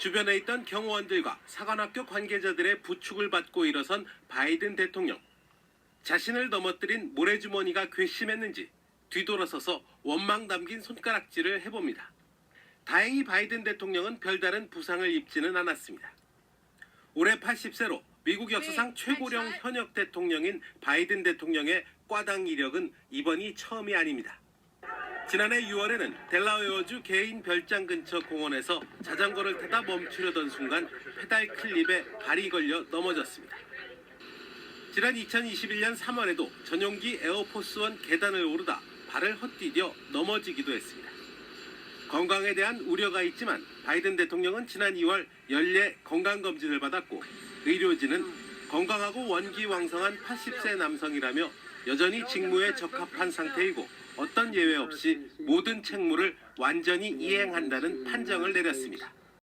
주변에 있던 경호원들과 사관학교 관계자들의 부축을 받고 일어선 바이든 대통령. 자신을 넘어뜨린 모래주머니가 괘씸했는지 뒤돌아서서 원망 담긴 손가락질을 해봅니다. 다행히 바이든 대통령은 별다른 부상을 입지는 않았습니다. 올해 80세로 미국 역사상 최고령 현역 대통령인 바이든 대통령의 꽈당 이력은 이번이 처음이 아닙니다. 지난해 6월에는 델라웨어주 개인 별장 근처 공원에서 자전거를 타다 멈추려던 순간 페달 클립에 발이 걸려 넘어졌습니다. 지난 2021년 3월에도 전용기 에어포스원 계단을 오르다 발을 헛디뎌 넘어지기도 했습니다. 건강에 대한 우려가 있지만 바이든 대통령은 지난 2월 연례 건강검진을 받았고 의료진은 건강하고 원기왕성한 80세 남성이라며 여전히 직무에 적합한 상태이고 어떤 예외 없이 모든 책무를 완전히 이행한다는 판정을 내렸습니다.